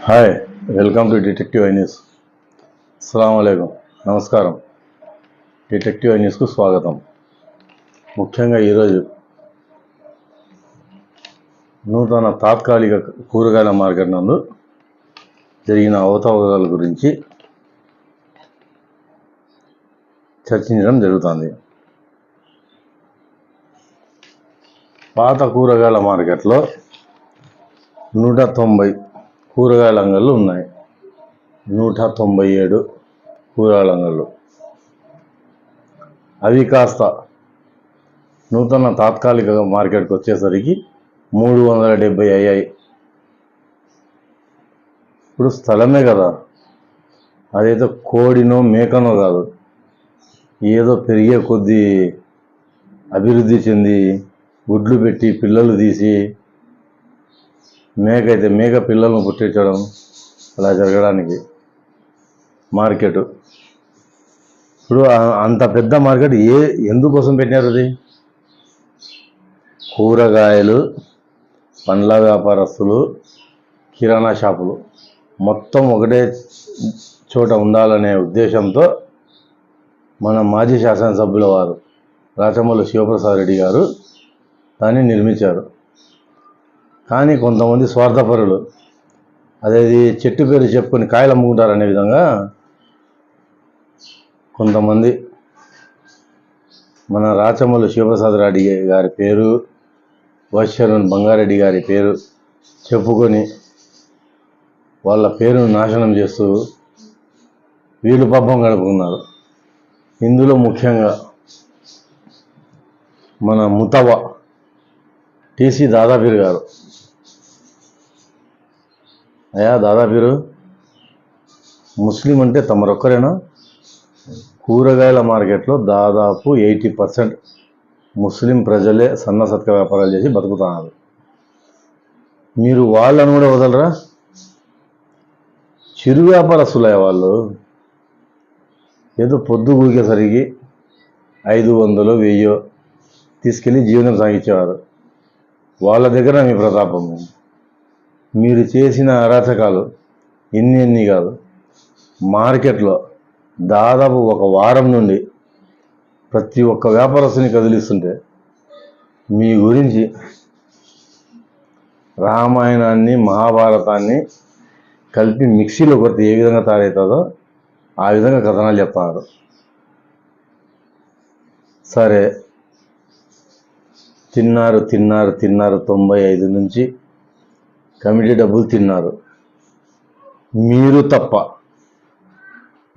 Hi welcome to detective I news అస్సలం అయికం నమస్కారం డిటెక్టివ్ ఐ న్యూస్కు స్వాగతం ముఖ్యంగా ఈరోజు నూతన తాత్కాలిక కూరగాయల మార్కెట్ నందు జరిగిన అవతవకల గురించి చర్చించడం జరుగుతుంది పాత కూరగాయల మార్కెట్లో నూట తొంభై కూరగాయల అంగళ్ళు ఉన్నాయి. నూట తొంభై ఏడు కూరగాయల అంగళ్ళు అవి కాస్త నూతన తాత్కాలిక మార్కెట్కి వచ్చేసరికి మూడు వందల డెబ్బై అయ్యాయి. ఇప్పుడు స్థలమే కదా. అదైతే కోడినో మేకనో కాదు. ఏదో పెరిగే కొద్దీ అభివృద్ధి చెంది గుడ్లు పెట్టి పిల్లలు తీసి మేకైతే మేక పిల్లలను పుట్టించడం అలా జరగడానికి మార్కెట్. ఇప్పుడు అంత పెద్ద మార్కెట్ ఏ ఎందుకోసం పెట్టినారు అది? కూరగాయలు పండ్ల వ్యాపారస్తులు కిరాణా షాపులు మొత్తం ఒకటే చోట ఉండాలనే ఉద్దేశంతో మన మాజీ శాసనసభ్యుల వారు రాచమల్లు శివప్రసాద్ రెడ్డి గారు దాన్ని నిర్మించారు. కానీ కొంతమంది స్వార్థపరులు. అదేది చెట్టు పేరు చెప్పుకొని కాయలు అమ్ముకుంటారు అనే విధంగా కొంతమంది మన రాచమల్లు శివప్రసాద్ రెడ్డి గారి పేరు వైశ్వరన్ బంగారెడ్డి గారి పేరు చెప్పుకొని వాళ్ళ పేరును నాశనం చేస్తూ వీళ్ళు పాపం గడుపుకున్నారు. ఇందులో ముఖ్యంగా మన ముతవ టీసీ దాదాపీర్ గారు అయ్యా దాదాపీరు ముస్లిం అంటే తమరొక్కరేనా? కూరగాయల మార్కెట్లో దాదాపు ఎయిటీ పర్సెంట్ ముస్లిం ప్రజలే సన్న సత్క వ్యాపారాలు చేసి బతుకుతున్నారు. మీరు వాళ్ళని కూడా వదలరా? చిరు వ్యాపారస్తులే వాళ్ళు. ఏదో పొద్దు ఊగేసరికి ఐదు వందలు వెయ్యో తీసుకెళ్ళి జీవనం సాగించేవారు. వాళ్ళ దగ్గర మీ ప్రతాపము. మీరు చేసిన అరాచకాలు ఎన్ని ఎన్ని కాదు. మార్కెట్లో దాదాపు ఒక వారం నుండి ప్రతి ఒక్క వ్యాపారస్తుని కదిలిస్తుంటే మీ గురించి రామాయణాన్ని మహాభారతాన్ని కలిపి మిక్సీలో కొడితే ఏ విధంగా తయారవుతుందో ఆ విధంగా కథనాలు చెప్తున్నారు సరే తిన్నారు తిన్నారు తిన్నారు తొంభై ఐదు నుంచి కమిటీ డబ్బులు తిన్నారు. మీరు తప్ప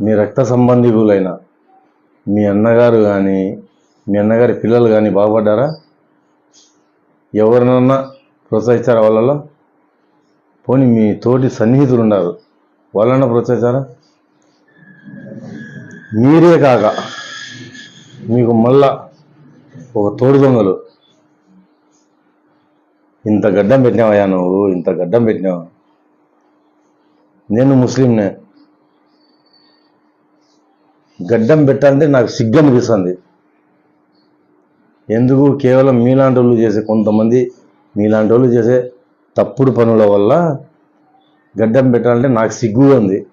మీ రక్త సంబంధికులైన మీ అన్నగారు కానీ మీ అన్నగారి పిల్లలు కానీ బాగుపడ్డారా? ఎవరినన్నా ప్రోత్సహించారా వాళ్ళలో? పోనీ మీ తోటి సన్నిహితులు ఉన్నారు వాళ్ళన్నా ప్రోత్సహించారా? మీరే కాక మీకు మళ్ళా ఒక తోడు దొంగలు. ఇంత గడ్డం పెట్టినావయ్యా నువ్వు ఇంత గడ్డం పెట్టినావు. నేను ముస్లింనే. గడ్డం పెట్టాలంటే నాకు సిగ్గు అనిపిస్తుంది ఎందుకు? కేవలం మీలాంటి వాళ్ళు చేసే కొంతమంది మీలాంటి వాళ్ళు చేసే తప్పుడు పనుల వల్ల గడ్డం పెట్టాలంటే నాకు సిగ్గుగా ఉంది.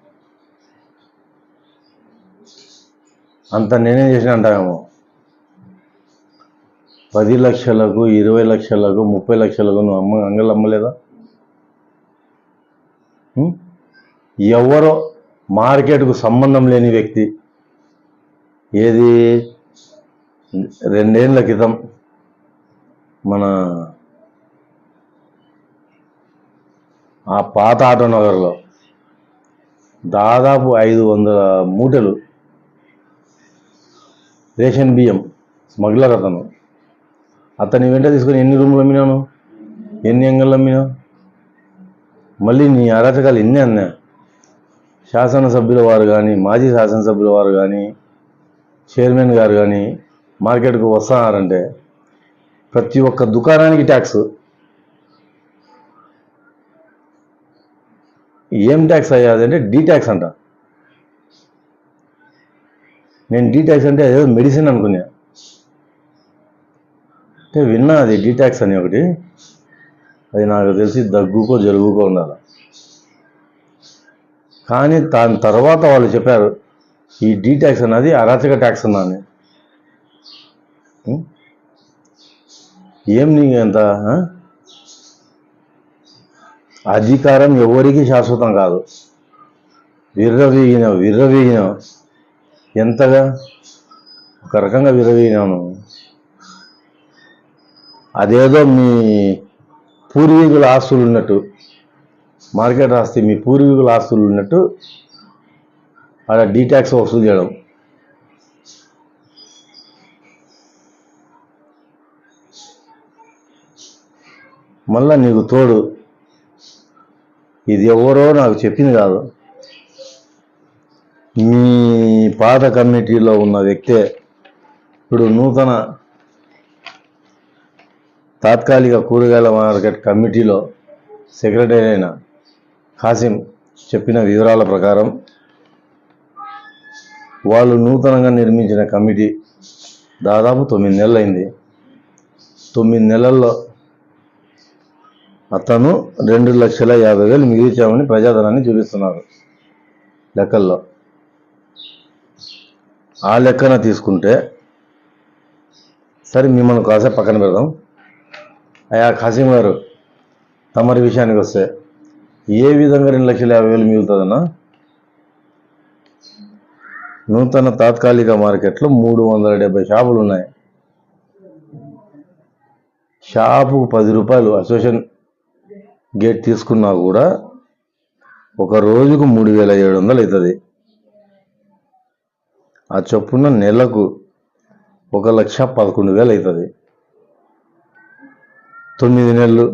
అంత నేనేం చేసిన అంటామేమో పది లక్షలకు ఇరవై లక్షలకు ముప్పై లక్షలకు నువ్వు అమ్మ అంగలు అమ్మలేదా? ఎవరో మార్కెట్కు సంబంధం లేని వ్యక్తి. ఏది? రెండేళ్ళ క్రితం మన ఆ పాత ఆటో నగర్లో దాదాపు ఐదు వందల మూటలు రేషన్ బియ్యం స్మగ్లర్ అతను అతని వెంట తీసుకొని ఎన్ని రూములు అమ్మినాను? ఎన్ని అంగళ్ళు అమ్మినావు? మళ్ళీ నీ అరాచకాలు ఎన్ని అన్నా? శాసనసభ్యుల వారు కానీ మాజీ శాసనసభ్యుల వారు కానీ చైర్మన్ గారు కానీ మార్కెట్కు వస్తున్నారంటే ప్రతి ఒక్క దుకాణానికి ట్యాక్స్. ఏం ట్యాక్స్ అయ్యాది అంటే డీ ట్యాక్స్ అంట. నేను డీ ట్యాక్స్ అంటే అదేదో మెడిసిన్ అనుకున్నా. అంటే విన్నా అది డీటాక్స్ అని ఒకటి. అది నాకు తెలిసి దగ్గుకో జలుబుకో ఉండాలి. కానీ దాని తర్వాత వాళ్ళు చెప్పారు ఈ డీటాక్స్ అన్నది అరాచక ట్యాక్స్ అన్నాను. ఏం నీకు ఎంత అధికారం ఎవరికి శాశ్వతం కాదు. విర్రవీగినావు విర్రవీగినావు. ఎంతగా? ఒక రకంగా విర్రవీగినాను అదేదో మీ పూర్వీకుల ఆస్తులు ఉన్నట్టు మార్కెట్ ఆస్తి మీ పూర్వీకుల ఆస్తులు ఉన్నట్టు ఆడ డీటాక్స్ వసూలు చేయడం. మళ్ళా నీకు తోడు ఇది ఎవరో నాకు చెప్పింది కాదు. మీ పాత కమిటీలో ఉన్న వ్యక్తే ఇప్పుడు నూతన తాత్కాలిక కూరగాయల మార్కెట్ కమిటీలో సెక్రటరీ అయిన కాసిం చెప్పిన వివరాల ప్రకారం వాళ్ళు నూతనంగా నిర్మించిన కమిటీ దాదాపు తొమ్మిది నెలలైంది. తొమ్మిది నెలల్లో అతను రెండు లక్షల యాభై వేలు మిగిల్చామని ప్రజాధనాన్ని చూపిస్తున్నారు లెక్కల్లో. ఆ లెక్కన తీసుకుంటే సరే మిమ్మల్ని కాసేపు పక్కన పెడదాం. అయ్యా కాసిం గారు తమరి విషయానికి వస్తే ఏ విధంగా రెండు లక్షల యాభై వేలు మిగులుతుందన్నా? నూతన తాత్కాలిక మార్కెట్లో మూడు వందల డెబ్బై షాపులు ఉన్నాయి. షాపుకు పది రూపాయలు అసోసియేషన్ గేట్ తీసుకున్నా కూడా ఒక రోజుకు మూడు వేల ఏడు వందలు అవుతుంది. ఆ చొప్పున నెలకు ఒక లక్ష పదకొండు వేలు అవుతుంది. తొమ్మిది నెలలు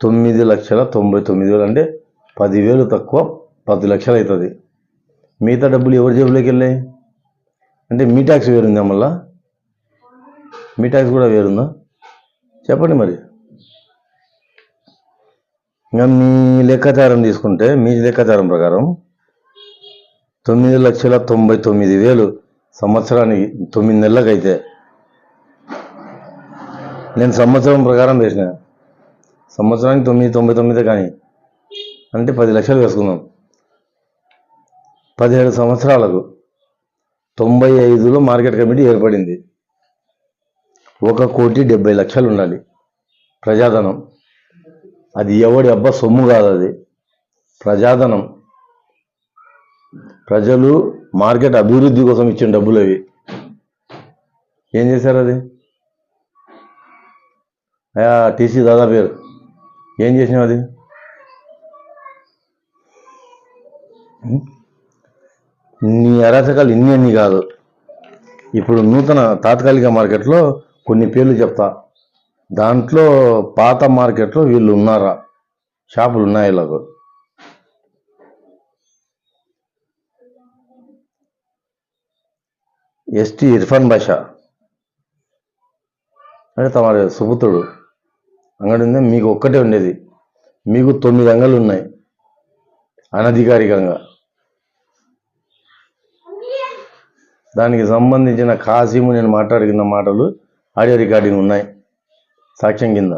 తొమ్మిది లక్షల తొంభై తొమ్మిది వేలు అంటే పదివేలు తక్కువ పది లక్షలు అవుతుంది. మిగతా డబ్బులు ఎవరి జేబులోకి వెళ్ళాయి? అంటే మీ ట్యాక్స్ వేరుందా మళ్ళా? మీ ట్యాక్స్ కూడా వేరుందా? చెప్పండి మరి. ఇంకా మీ లెక్కాచారం తీసుకుంటే మీ లెక్కాచారం ప్రకారం తొమ్మిది లక్షల తొంభై తొమ్మిది వేలు సంవత్సరానికి తొమ్మిది నెలలకు అయితే నేను సంవత్సరం ప్రకారం చేసిన. సంవత్సరానికి తొమ్మిది తొంభై తొమ్మిదే కానీ. అంటే పది లక్షలు వేసుకుందాం పదిహేడు సంవత్సరాలకు తొంభై ఐదులో మార్కెట్ కమిటీ ఏర్పడింది. ఒక కోటి డెబ్బై లక్షలు ఉండాలి. ప్రజాధనం. అది ఎవడి అబ్బా సొమ్ము కాదు అది. ప్రజాధనం. ప్రజలు మార్కెట్ అభివృద్ధి కోసం ఇచ్చిన డబ్బులు అవి. ఏం చేశారు అది? టీసీ దాదా పేరు ఏం చేసినావు అది? నీ అరాచకాలు ఇన్ని అన్ని కాదు. ఇప్పుడు నూతన తాత్కాలిక మార్కెట్లో కొన్ని పేర్లు చెప్తా. దాంట్లో పాత మార్కెట్లో వీళ్ళు ఉన్నారా? షాపులు ఉన్నాయి ఇలాగో? ఎస్టీ ఇర్ఫాన్ బాషా. అంటే తమ సుపుత్రుడు. అంగడి ఉంది మీకు ఒక్కటే ఉండేది. మీకు తొమ్మిది అంగళ్ళు ఉన్నాయి అనధికారికంగా. దానికి సంబంధించిన కాసిము నేను మాట్లాడుకున్న మాటలు ఆడియో రికార్డింగ్ ఉన్నాయి. సాక్ష్యం కింద.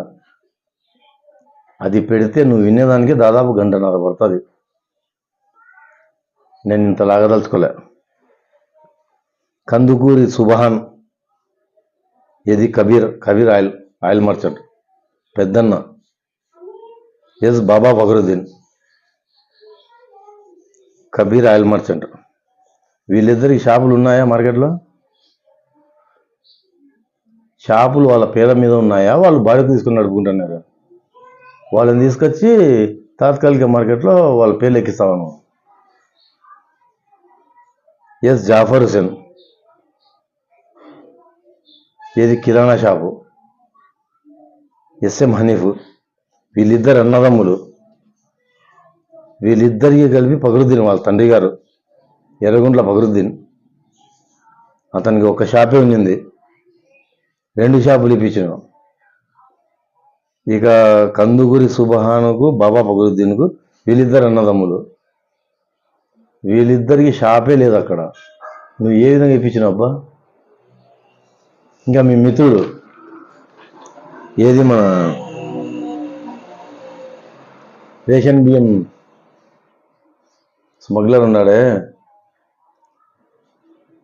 అది పెడితే నువ్వు వినేదానికి దాదాపు గంటన్నర పడుతుంది. నేను ఇంత లాగదలుచుకోలే. కందుకూరి సుబహాన్ ఇది Kabir Kabir oil oil merchant. పెద్దన్న. S Baba Bahruddin. Kabir oil merchant. వీళ్ళిద్దరికి షాపులు ఉన్నాయా మార్కెట్లో? షాపులు వాళ్ళ పేర్ల మీద ఉన్నాయా? వాళ్ళు బాడీకి తీసుకుని నడుపుకుంటున్నారు? వాళ్ళని తీసుకొచ్చి తాత్కాలిక మార్కెట్లో వాళ్ళ పేర్లు ఎక్కిస్తామను ఎస్ జాఫర్ హుసేన్ ఇది కిరాణా షాపు. ఎస్ఎం హనీఫ్ వీళ్ళిద్దరు అన్నదమ్ములు. వీళ్ళిద్దరికి కలిపి పగరుద్దీన్ వాళ్ళ తండ్రి గారు ఎర్రగుంట్ల పగరుద్దీన్. అతనికి ఒక షాపే ఉండింది. రెండు షాపులు ఇప్పించిన. ఇక కందుకూరి సుబహానుకు బాబా పగరుద్దీన్కు వీళ్ళిద్దరు అన్నదమ్ములు. వీళ్ళిద్దరికి షాపే లేదు అక్కడ. నువ్వు ఏ విధంగా ఇప్పించినావు అబ్బా? ఇంకా మీ మిత్రుడు ఏది మన రేషన్ బియ్యం స్మగ్లర్ ఉన్నాడే?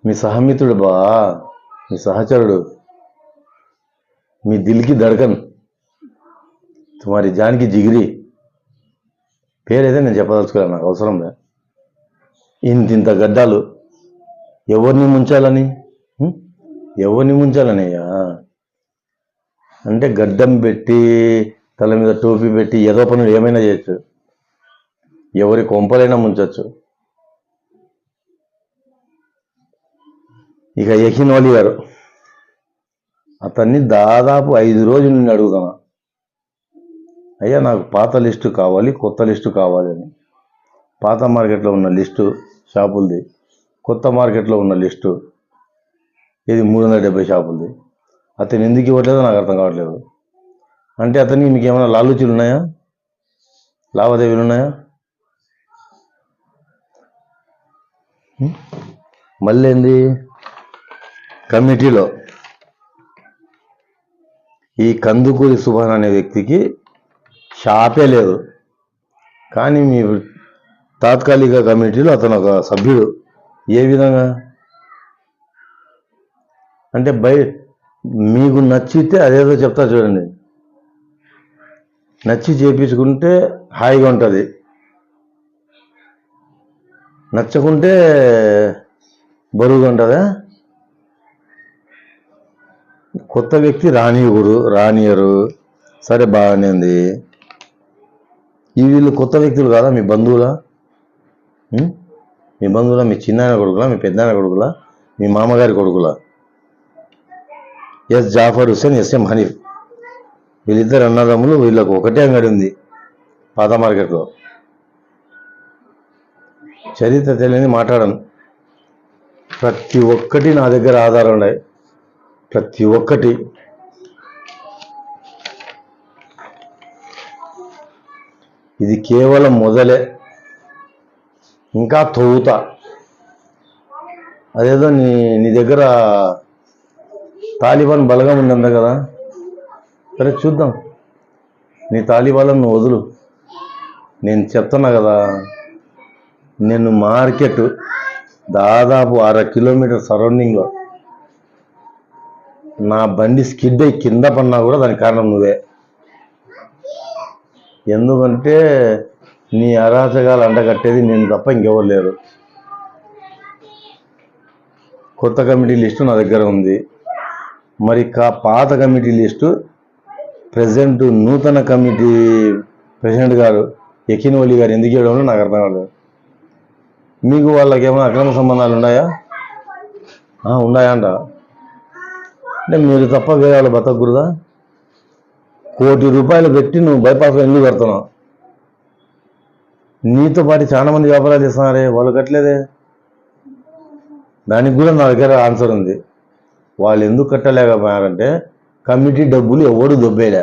మీ సహమిత్రుడు బా మీ సహచరుడు మీ దిల్కి దడకన్ తుమారి జానికి జిగిరి. పేరైతే నేను చెప్పదలుచుకోలేదు నాకు అవసరం లే. ఇంత ఇంత గడ్డాలు ఎవరిని ముంచాలని? ఎవరిని ముంచాలనయ్యా? అంటే గడ్డం పెట్టి తల మీద టోపీ పెట్టి ఏదో పనులు ఏమైనా చేయొచ్చు. ఎవరి కొంపలైనా ముంచవచ్చు ఇక యహినోలి గారు అతన్ని దాదాపు ఐదు రోజుల నుండి అడుగుతున్నా అయ్యా నాకు పాత లిస్టు కావాలి కొత్త లిస్టు కావాలి అని. పాత మార్కెట్లో ఉన్న లిస్టు షాపులది కొత్త మార్కెట్లో ఉన్న లిస్టు ఇది మూడు వందల డెబ్బై షాపులది. అతను ఎందుకు ఇవ్వట్లేదో నాకు అర్థం కావట్లేదు. అంటే అతనికి మీకు ఏమైనా లాలూచీలు ఉన్నాయా లావాదేవీలు ఉన్నాయా మళ్ళీ ఏంది? కమిటీలో. ఈ కందుకూరి సుభాన్ అనే వ్యక్తికి షాపే లేదు. కానీ మీ తాత్కాలిక కమిటీలో అతను ఒక సభ్యుడు. ఏ విధంగా? అంటే బయట మీకు నచ్చితే అదేదో చెప్తా చూడండి. నచ్చి చేపించుకుంటే హాయిగా ఉంటుంది. నచ్చకుంటే బరువుగా ఉంటుందా? కొత్త వ్యక్తి రానియరు రానియరు సరే బాగానే ఉంది. ఈ వీళ్ళు కొత్త వ్యక్తులు కాదా మీ బంధువులా? మీ బంధువులా మీ చిన్నాయన కొడుకులా మీ పెద్దాయన కొడుకులా మీ మామగారి కొడుకులా? S Jafar Husain SM Hanif. వీళ్ళిద్దరు అన్నదమ్ములు వీళ్ళకు ఒకటే అంగడి ఉంది పాత మార్కెట్లో చరిత్ర తెలియని మాట్లాడను. ప్రతి ఒక్కటి నా దగ్గర ఆధారం ఉన్నాయి ప్రతి ఒక్కటి. ఇది కేవలం మొదలే. ఇంకా తవ్వుతా. అదేదో నీ నీ దగ్గర తాలిబాన్ బలగం ఉందంట కదా. సరే చూద్దాం. నీ తాలిబాన్ నువ్వు వదులు. నేను చెప్తున్నా కదా నేను మార్కెట్ దాదాపు అర కిలోమీటర్ సరౌండింగ్లో నా బండి స్కిడ్ అయి కింద పడినా కూడా దానికి కారణం నువ్వే. ఎందుకంటే నీ అరాచకాలు అండగట్టేది నేను తప్ప ఇంకెవరు లేరు. కొత్త కమిటీ లిస్టు నా దగ్గర ఉంది. మరి కా పాత కమిటీ లిస్టు ప్రజెంట్ నూతన కమిటీ ప్రెసిడెంట్ గారు ఎకినోలి గారు ఎందుకు ఇవ్వడంలో నాకు అర్థం కాలేదు. మీకు వాళ్ళకి ఏమైనా అక్రమ సంబంధాలు ఉన్నాయా? ఉన్నాయా అంట అంటే మీరు తప్ప వేరే వాళ్ళు బతకూడదా కోటి రూపాయలు పెట్టి నువ్వు బైపాస్ ఎందుకు కడుతున్నావు. నీతో పాటు చాలా మంది వ్యాపారాలు చేస్తున్నారే వాళ్ళు కట్టలేదే? దానికి కూడా నా దగ్గర ఆన్సర్ ఉంది. వాళ్ళు ఎందుకు కట్టలేకపోయారంటే కమిటీ డబ్బులు ఎవడు దొబ్బేలే.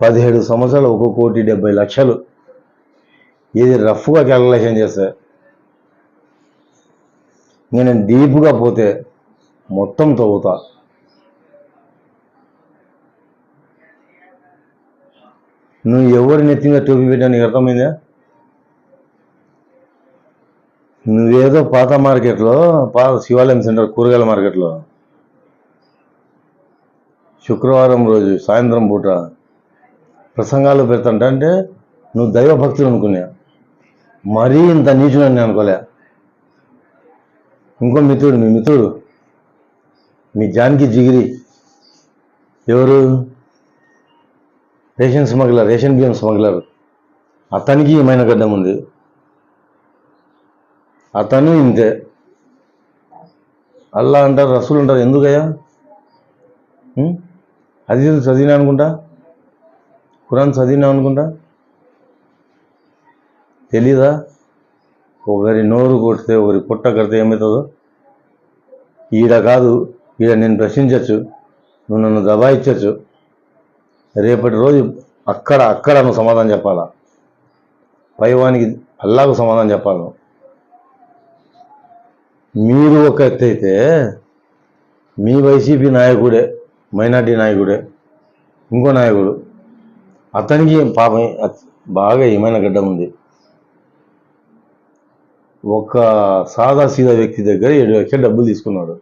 పదిహేడు సంవత్సరాలు ఒక కోటి డెబ్బై లక్షలు. ఇది రఫ్గా క్యాలిక్యులేషన్ చేస్తే నేను డీప్గా పోతే మొత్తం తవ్వుతా. నువ్వు ఎవరి నెత్తి టోపీ పెట్టా నీకు అర్థమైందా? నువ్వేదో పాత మార్కెట్లో పాత శివాలయం సెంటర్ కూరగాయల మార్కెట్లో. శుక్రవారం రోజు సాయంత్రం పూట ప్రసంగాలు పెడతాంట అంటే నువ్వు దైవభక్తులు అనుకున్నా మరీ ఇంత నీచుడు అని అనుకోలే. ఇంకో మిత్రుడు మీ మిత్రుడు మీ జాన్కి జిగిరి. ఎవరు? రేషన్ స్మగ్లర్ రేషన్ బియ్యం స్మగ్లర్. అతనికి ఏమైనా గడ్డం ఉంది. అతను ఇంతే. అల్లా అంటారు రసూలు అంటారు ఎందుకయ్యా? అది చదివినా అనుకుంటా? ఖురాన్ చదివినా అనుకుంటా? తెలీదా? ఒకరి నోరు కొడితే ఒకరి పుట్ట కడితే ఏమవుతుందో? ఈడ కాదు ఈడ నేను ప్రశ్నించవచ్చు నువ్వు నన్ను దబాయిచ్చచ్చు రేపటి రోజు అక్కడ అక్కడ నువ్వు సమాధానం చెప్పాలా? పైవానికి అల్లాకు సమాధానం చెప్పాలి నువ్వు. మీరు ఒక ఎత్తు అయితే మీ వైసీపీ నాయకుడే మైనార్టీ నాయకుడే ఇంకో నాయకుడు. అతనికి పాపం బాగా ఏమైనా గడ్డ ఉంది. ఒక సాదా సీదా వ్యక్తి దగ్గర ఏడు లక్షలు డబ్బులు తీసుకున్నాడు.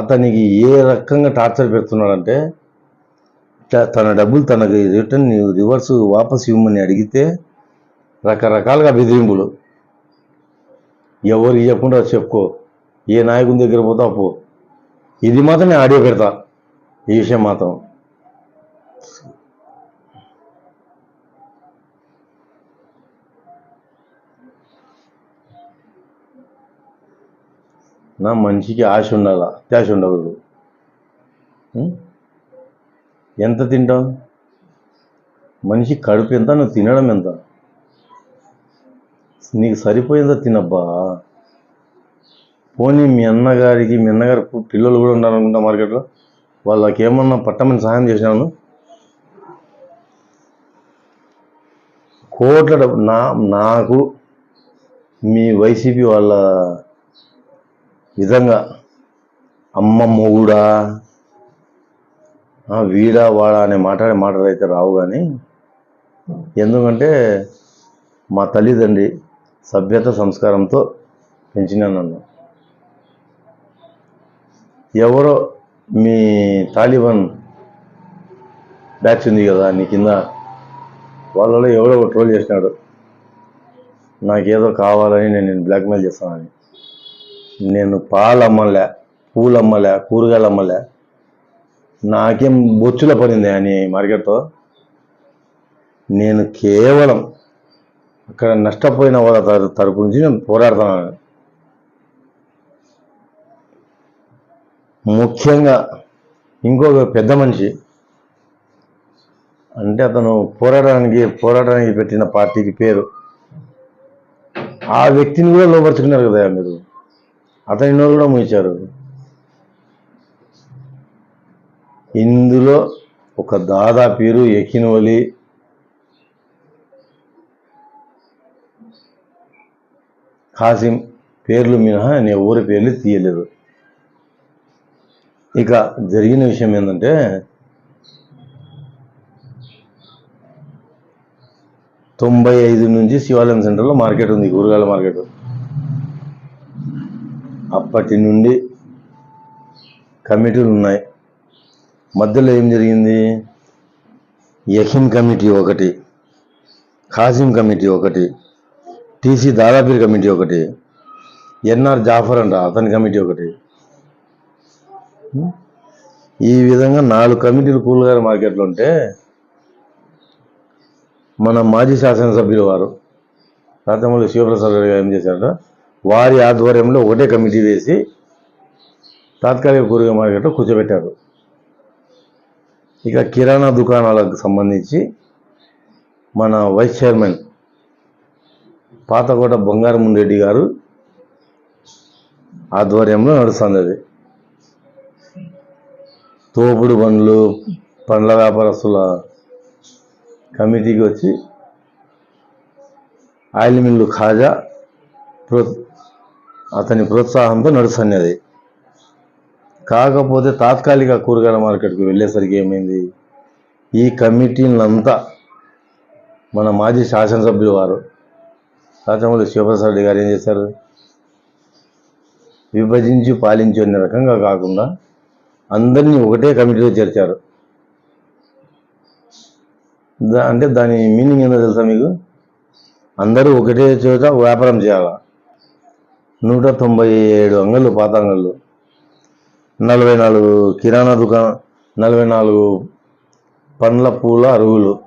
అతనికి ఏ రకంగా టార్చర్ పెడుతున్నాడంటే తన డబ్బులు తనకి రిటర్న్ రివర్స్ వాపస్ ఇవ్వమని అడిగితే రకరకాలుగా బెదిరింపులు. ఎవరు ఇవ్వకుండా చెప్పుకో. ఏ నాయకుని దగ్గర పోతా పో. ఇది మాత్రం నేను ఆడియో పెడతా. ఈ విషయం మాత్రం. నా మనిషికి ఆశ ఉండాలా? అత్యాశ ఉండకూడదు. ఎంత తింటావు? మనిషి కడుపు ఎంత నువ్వు తినడం ఎంత? నీకు సరిపోయిందా తినబ్బా? పోనీ మీ అన్నగారికి మీ అన్నగారి పిల్లలు కూడా ఉండాలనుకుంటా మార్కెట్లో. వాళ్ళకి ఏమన్నా పట్టమని సహాయం చేశాను కోట్ల నా నాకు మీ వైసీపీ వాళ్ళ విధంగా అమ్మ మొగుడా వీడా వాడా అనే మాట్లాడే మాటలు అయితే రావు కానీ ఎందుకంటే మా తల్లిదండ్రి సభ్యత సంస్కారంతో పెంచిన నన్ను ఎవరో మీ తాలిబాన్ బ్యాచ్ ఉంది కదా నీ కింద వాళ్ళలో ఎవరో ఒక ట్రోల్ చేసినాడు. నాకేదో కావాలని నేను నేను బ్లాక్మెయిల్ చేస్తానని. నేను పాలు అమ్మలే పూలు అమ్మలే కూరగాయలు అమ్మలే నాకేం బొచ్చుల పడింది అని మార్కెట్తో నేను కేవలం అక్కడ నష్టపోయిన వాళ్ళ తరపు నుంచి నేను పోరాడుతున్నాను. ముఖ్యంగా ఇంకొక పెద్ద మనిషి. అంటే అతను పోరాడడానికి పోరాడడానికి పెట్టిన పార్టీకి పేరు. ఆ వ్యక్తిని కూడా లోపరుచుకున్నారు కదా మీరు. అతని నోరు కూడా మూయించారు. ఇందులో ఒక దాదా పేరు ఎకినోలి ఖాసిం పేర్లు మినహా నేను ఎవరి పేర్లు తీయలేదు. ఇక జరిగిన విషయం ఏంటంటే తొంభై ఐదు నుంచి శివాలయం సెంటర్లో మార్కెట్ ఉంది కూరగాయల మార్కెట్. అప్పటి నుండి కమిటీలు ఉన్నాయి. మధ్యలో ఏం జరిగింది? యహిం కమిటీ ఒకటి ఖాసిం కమిటీ ఒకటి. టీసీ దాదాపీర్ కమిటీ ఒకటి ఎన్ఆర్ జాఫర్ అంట అతని కమిటీ ఒకటి. ఈ విధంగా నాలుగు కమిటీలు కూలగారు మార్కెట్లో ఉంటే మన మాజీ శాసనసభ్యులు వారు రాతమల్లి శివప్రసాద్ రెడ్డి గారు ఏం చేశారంట వారి ఆధ్వర్యంలో ఒకటే కమిటీ వేసి తాత్కాలిక కూరగాయ మార్కెట్లో కూర్చోబెట్టారు. ఇక కిరాణా దుకాణాలకు సంబంధించి మన వైస్ చైర్మన్ పాతకోట బంగారం రెడ్డి గారు ఆధ్వర్యంలో నడుస్తుంది అది. తోపుడు బండ్లు పండ్ల వ్యాపారస్తుల కమిటీకి వచ్చి ఆయిల్ మిల్లు ఖాజా ప్రో అతని ప్రోత్సాహంతో నడుస్తున్నది కాకపోతే తాత్కాలిక కూరగాయల మార్కెట్కి వెళ్ళేసరికి ఏమైంది? ఈ కమిటీలంతా మన మాజీ శాసనసభ్యులు వారు రాజమౌళి శివప్రసాద్ రెడ్డి గారు ఏం చేశారు? విభజించి పాలించి అనే రకంగా కాకుండా అందరినీ ఒకటే కమిటీలో చేర్చారు. దా- అంటే దాని మీనింగ్ ఏందో తెలుసా మీకు? అందరూ ఒకటే చోట వ్యాపారం చేయాల? నూట తొంభై ఏడు అంగళ్ళు పాత అంగళ్ళు. నలభై నాలుగు కిరాణా దుకాణం నలభై నాలుగు పండ్ల పూల అరుగులు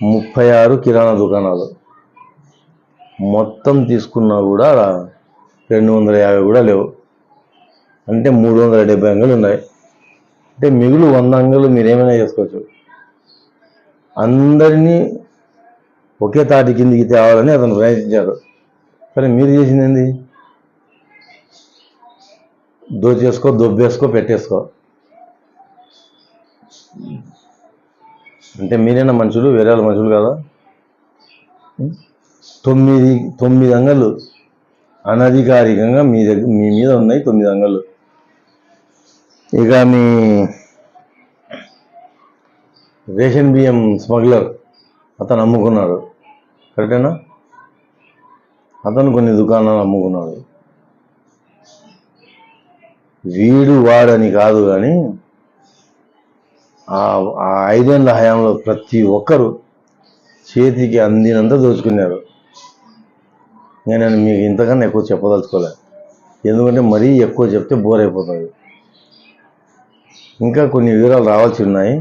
ముప్పై ఆరు కిరాణా దుకాణాలు. మొత్తం తీసుకున్నా కూడా రెండు వందల యాభై కూడా లేవు. అంటే మూడు వందల డెబ్బై అంగలు ఉన్నాయి. అంటే మిగులు వంద అంగలు మీరు ఏమైనా చేసుకోవచ్చు. అందరినీ ఒకే తాటి కిందికి తేవాలని అతను ప్రయత్నించారు కానీ మీరు చేసింది ఏంది? దోచేసుకో దొబ్బేసుకో పెట్టేసుకో. అంటే మీరైనా మనుషులు వేరే వాళ్ళ మనుషులు కదా? తొమ్మిది తొమ్మిది అంగళ్ళు అనధికారికంగా మీ దగ్గర మీ మీద ఉన్నాయి తొమ్మిది అంగళ్ళు. ఇక మీ రేషన్ బియ్యం స్మగ్లర్ అతను అమ్ముకున్నాడు. కరెక్టేనా? అతను కొన్ని దుకాణాలు అమ్ముకున్నాడు. వీడు వాడని కాదు కానీ ఆ ఆ ఐదేళ్ళ హయాంలో ప్రతి ఒక్కరు చేతికి అందినంత దోచుకున్నారు. నేను మీకు ఇంతకన్నా ఎక్కువ చెప్పదలుచుకోలేదు ఎందుకంటే మరీ ఎక్కువ చెప్తే బోర్ అయిపోతుంది. ఇంకా కొన్ని వివరాలు రావాల్సి ఉన్నాయి.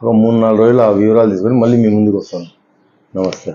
ఒక మూడు నాలుగు రోజులు ఆ వివరాలు తీసుకొని మళ్ళీ మీ ముందుకు వస్తాను. నమస్తే.